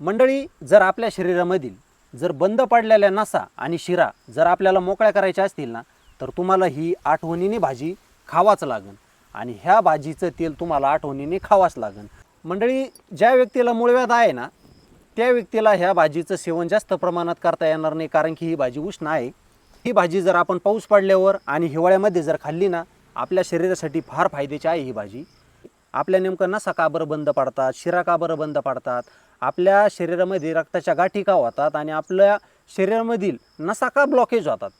मंडळी जर आपल्या शरीरामधील जर बंद पडलेल्या नसा आणि शिरा जर आपल्याला मोकळ्या करायच्या असतील ना तर तुम्हाला ही आठवणीने भाजी खावाच लागन. आणि ह्या भाजीचं तेल तुम्हाला आठवणीने खावाच लागन. मंडळी ज्या व्यक्तीला मूळव्याध आहे ना त्या व्यक्तीला ह्या भाजीचं सेवन जास्त प्रमाणात करता येणार नाही कारण की ही भाजी उष्ण आहे. ही भाजी जर आपण पाऊस पडल्यावर आणि हिवाळ्यामध्ये जर खाल्ली ना आपल्या शरीरासाठी फार फायद्याची आहे ही भाजी. आपल्या नेमकं नसा का बरं बंद पडतात शिरा का बरं बंद पडतात? आपल्या शरीरामध्ये रक्ताच्या गाठी का होतात आणि आपल्या शरीरामधील नसा का ब्लॉकेज होतात.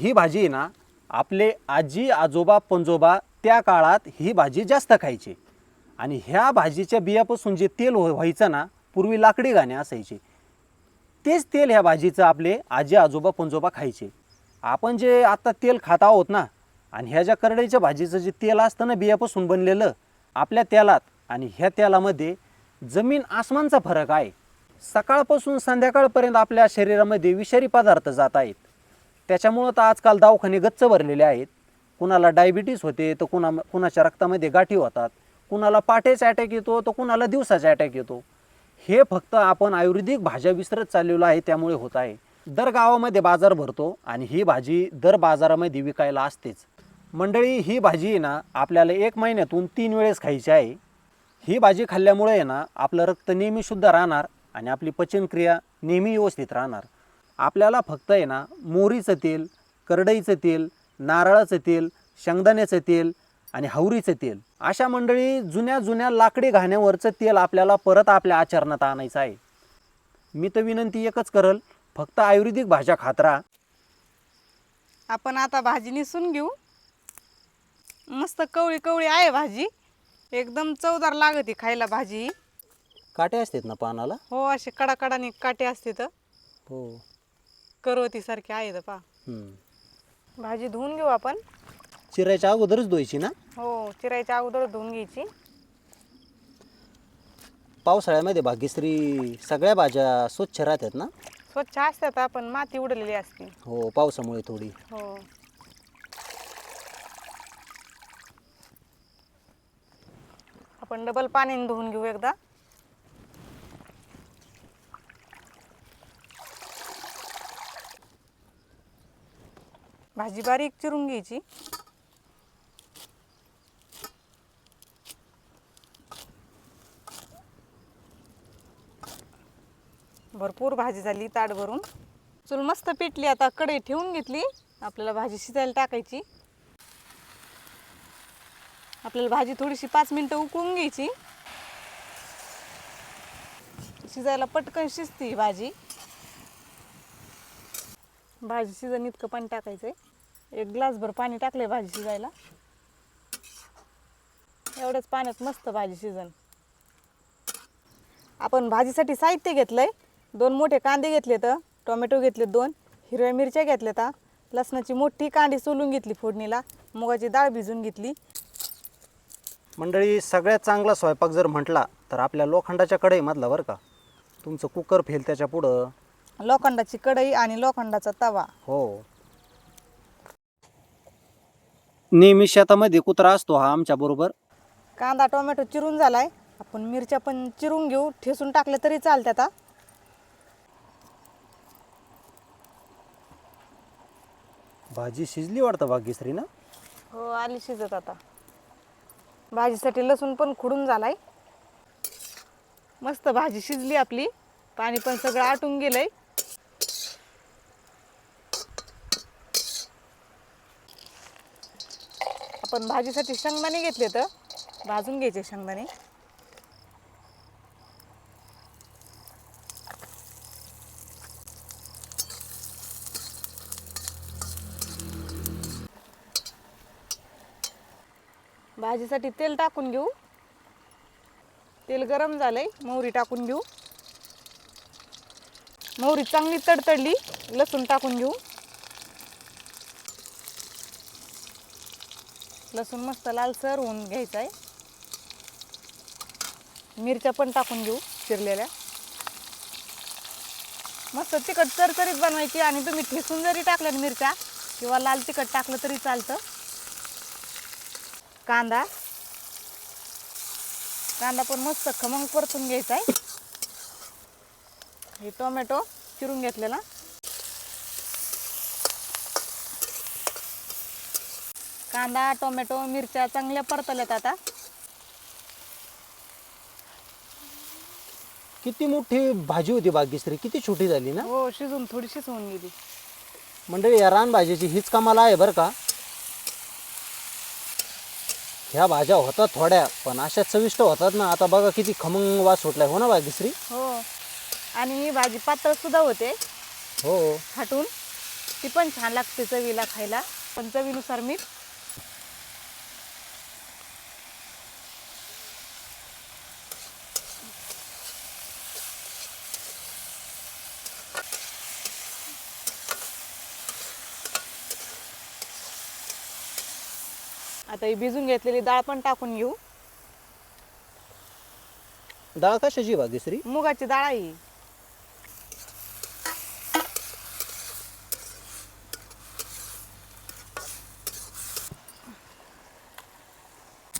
ही भाजी आहे ना आपले आजी आजोबा पंजोबा त्या काळात ही भाजी जास्त खायची. आणि ह्या भाजीच्या बियापासून जे तेल व्ह- व्हायचं ना पूर्वी लाकडी गाणे असायचे. तेच तेल ह्या भाजीचं आपले आजी आजोबा पंजोबा खायचे. आपण जे आता तेल खात आहोत ना आणि ह्या ज्या करडईच्या भाजीचं जे तेल असतं ना बियापासून बनलेलं आपल्या तेलात आणि ह्या तेलामध्ये जमीन आसमानचा फरक आहे. सकाळपासून संध्याकाळपर्यंत आपल्या शरीरामध्ये विषारी पदार्थ जात आहेत. त्याच्यामुळं तर आजकाल दवाखाने गच्च भरलेले आहेत. कुणाला डायबिटीस होते तर कुणा कुणाच्या रक्तामध्ये गाठी होतात. कुणाला पाठेचा अटॅक येतो तर कुणाला दिवसाचा अटॅक येतो. हे फक्त आपण आयुर्वेदिक भाज्या विसरत चाललेलो आहे त्यामुळे होत आहे. दर गावामध्ये बाजार भरतो आणि ही भाजी दर बाजारामध्ये विकायला असतेच. मंडळी ही भाजी आहे ना आपल्याला एक महिन्यातून तीन वेळेस खायची आहे. ही भाजी खाल्ल्यामुळे आहे ना आपलं रक्त नेहमी शुद्ध राहणार आणि आपली पचनक्रिया नेहमी व्यवस्थित राहणार. आपल्याला फक्त आहे ना मोहरीचं तेल करडईचं तेल नारळाचं तेल शेंगदाण्याचं तेल आणि हवरीचं तेल. अशा मंडळी जुन्या जुन्या लाकडी घाण्यावरचं तेल आपल्याला परत आपल्या आचरणात आणायचं आहे. मी तर विनंती एकच करल फक्त आयुर्वेदिक भाज्या खात राहा. आपण आता भाजी निसून घेऊ. मस्त कवळी कवळी आहे भाजी. एकदम चवदार लागते खायला भाजी. काटे असतात ना पानाला? हो असे कडाकडाने काटे असते तर हो. करवती सारखे आहे पा हम्म. भाजी धुवून घेऊ आपण. चिरायच्या अगोदरच धुवायची ना? हो चिरायच्या अगोदर धुवून घ्यायची. पावसाळ्यामध्ये भाग्यश्री सगळ्या भाज्या स्वच्छ राहतात ना? स्वच्छ असतात आपण माती उडलेली असते. हो पावसामुळे थोडी. हो. आपण डबल पाण्याने धुवून घेऊ एकदा. भाजी बारीक चिरून घ्यायची. भरपूर भाजी झाली ताट भरून. चूल मस्त पेटली आता कढई ठेवून घेतली. आपल्याला भाजी शिजायला टाकायची. आपल्याला भाजी थोडीशी पाच मिनटं उकळून घ्यायची. शिजायला पटकन शिजते ही भाजी. भाजी शिजन इतकं पाणी टाकायचंय. एक ग्लासभर पाणी टाकलंय भाजी शिजायला. एवढ्याच पाण्यात मस्त भाजी शिजन. आपण भाजीसाठी साहित्य घेतलंय. दोन मोठे कांदे घेतले तर टोमॅटो घेतले दोन हिरव्या मिरच्या घेतल्या तर लसणाची मोठी कांडी सोलून घेतली फोडणीला. मुगाची डाळ भिजून घेतली. मंडळी सगळ्यात चांगला स्वयंपाक जर म्हटला तर आपल्या लोखंडाच्या कढईमधला बरं का? तुमचं कुकर फेल त्याच्या पुढं. लोखंडाची कढई आणि लोखंडाचा तवा. हो. नेहमी शेतामध्ये कुत्रा असतो हा आमच्या बरोबर. कांदा टोमॅटो चिरून झालाय. आपण मिरच्या पण चिरून घेऊ. ठेसून टाकल्या तरी चालते आता. भाजी शिजली वाटतं भाग्यश्री ना हो आली शिजत आता. भाजीसाठी लसूण पण खुडून झालाय. मस्त भाजी शिजली आपली. पाणी पण सगळं आटून गेलंय. आपण भाजीसाठी शेंगदाणे घेतले तर भाजून घ्यायचे शेंगदाणे. भाजीसाठी तेल टाकून घेऊ. तेल गरम झालंय मोहरी टाकून घेऊ. मोहरी चांगली तडतडली लसूण टाकून घेऊ. लसूण मस्त लालसर होऊन घ्यायचा आहे. मिरच्या पण टाकून घेऊ चिरलेल्या मस्त तिखट चरचरीत बनवायची आणि तुम्ही ठेसून जरी टाकलं ना मिरच्या किंवा लाल तिखट टाकलं तरी चालतं. कांदा. कांदा पण मस्त खमंग परतून घ्यायचा आहे हे टोमॅटो चिरून घेतलेला. कांदा टोमॅटो मिरच्या चांगल्या परतल्यात आता. किती मोठी भाजी होती भाग्यश्री किती छोटी झाली ना? हो शिजून थोडी शिजवून गेली. मंडळी या रानभाजीची हीच कामाला आहे बरं का. ह्या भाज्या होतात थोड्या पण अशा चविष्ट होतात ना. आता बघा किती खमंग वास सुटलाय हो ना भाग्यश्री हो. आणि ही भाजी पातळ सुद्धा होते. हो. फाटून ती पण छान लागते चवीला खायला. पण चवीनुसार मीठ आता ही भिजून घेतलेली डाळ पण टाकून घेऊ. डाळ कशाची भाग्यश्री मुगाची डाळ आहे ही.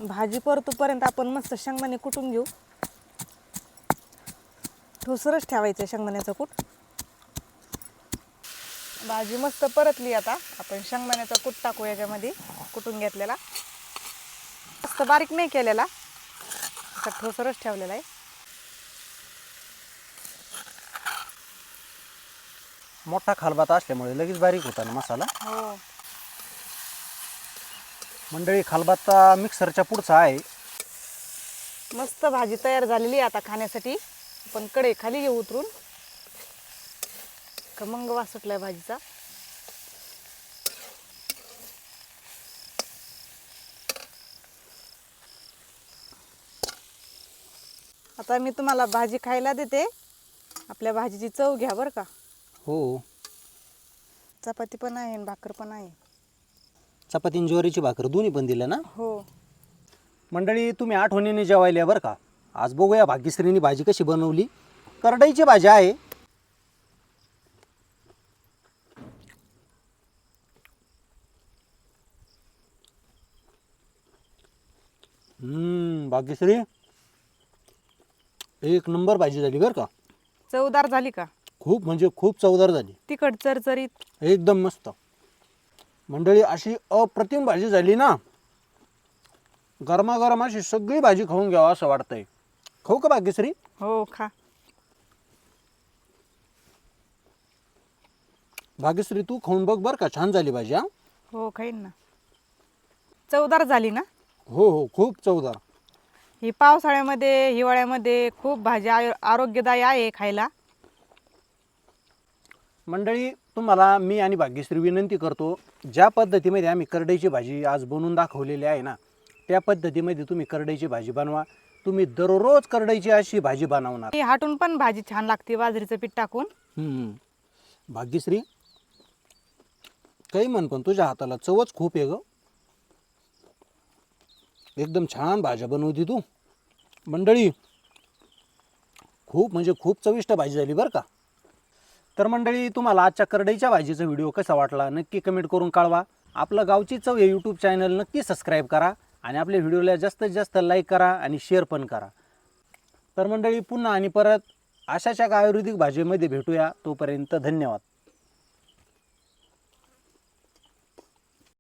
भाजी परतूपर्यंत आपण मस्त शेंगदाणे कुटून घेऊ. ठोसरच ठेवायचं शेंगदाण्याचं कूट. भाजी मस्त परतली आता. आपण शेंगदाण्याचा कूट टाकू याच्यामध्ये. कुटून घेतलेला. मस्त बारीक नाही केलेला. असा ठोसरच ठेवलेला आहे. मोठा खालबात असल्यामुळे लगेच बारीक होता ना मसाला? हो. मंडळी खालबाता मिक्सरच्या पुढचा आहे. मस्त भाजी तयार झालेली आहे आता खाण्यासाठी. आपण कडे खाली घेऊ उतरून. खमंग वास सुटलाय भाजीचा. आता मी तुम्हाला भाजी खायला देते. आपल्या भाजीची चव घ्या बरं का. हो. चपाती पण आहे आणि भाकर पण आहे. चपाती आणि ज्वारीची भाकर दोन्ही पण दिल्या ना? हो. मंडळी तुम्ही आठवणीने जेवायला बरं का. आज बघूया भाग्यश्रीनी भाजी कशी बनवली. करडईची भाजी आहे. हम्म, भाग्यश्री. एक नंबर भाजी झाली बरं का. चवदार झाली का? खूप म्हणजे खूप चवदार झाली. तिखट चरचरीत. एकदम मस्त. मंडळी अशी अप्रतिम भाजी झाली ना. गरमागरम अशी सगळी भाजी खाऊन घ्यावं असं वाटतंय. खाऊ का भाग्यश्री? हो खा. भाग्यश्री तू खाऊन बघ बरं का छान झाली भाजी हा. हो खाईन ना. चवदार झाली ना? हो हो खूप चवदार. ही पावसाळ्यामध्ये हिवाळ्यामध्ये खूप भाजी आयो- आरोग्यदायी आहे खायला. मंडळी तुम्हाला मी आणि भाग्यश्री विनंती करतो ज्या पद्धतीमध्ये आम्ही करडईची भाजी आज बनवून दाखवलेली आहे ना त्या पद्धतीमध्ये तुम्ही करडईची भाजी बनवा. तुम्ही दररोज करडईची अशी भाजी बनवणार. ही हाटून पण भाजी छान लागते बाजरीचं पीठ टाकून. हम्म. भाग्यश्री काही म्हण पण तुझ्या हाताला चवच खूप आहे ग. एकदम छान भाज्या बनवती तू. मंडळी खूप म्हणजे खूप चविष्ट भाजी झाली बरं का. तर मंडळी तुम्हाला आजच्या करडईच्या भाजीचा व्हिडिओ कसा वाटला नक्की कमेंट करून कळवा. आपलं गावची चव हे यूट्यूब चॅनल नक्की सबस्क्राईब करा आणि आपल्या व्हिडिओला जास्तीत जास्त लाईक करा आणि शेअर पण करा. तर मंडळी पुन्हा आणि परत अशाच एका आयुर्वेदिक भाजीमध्ये भेटूया. तोपर्यंत धन्यवाद.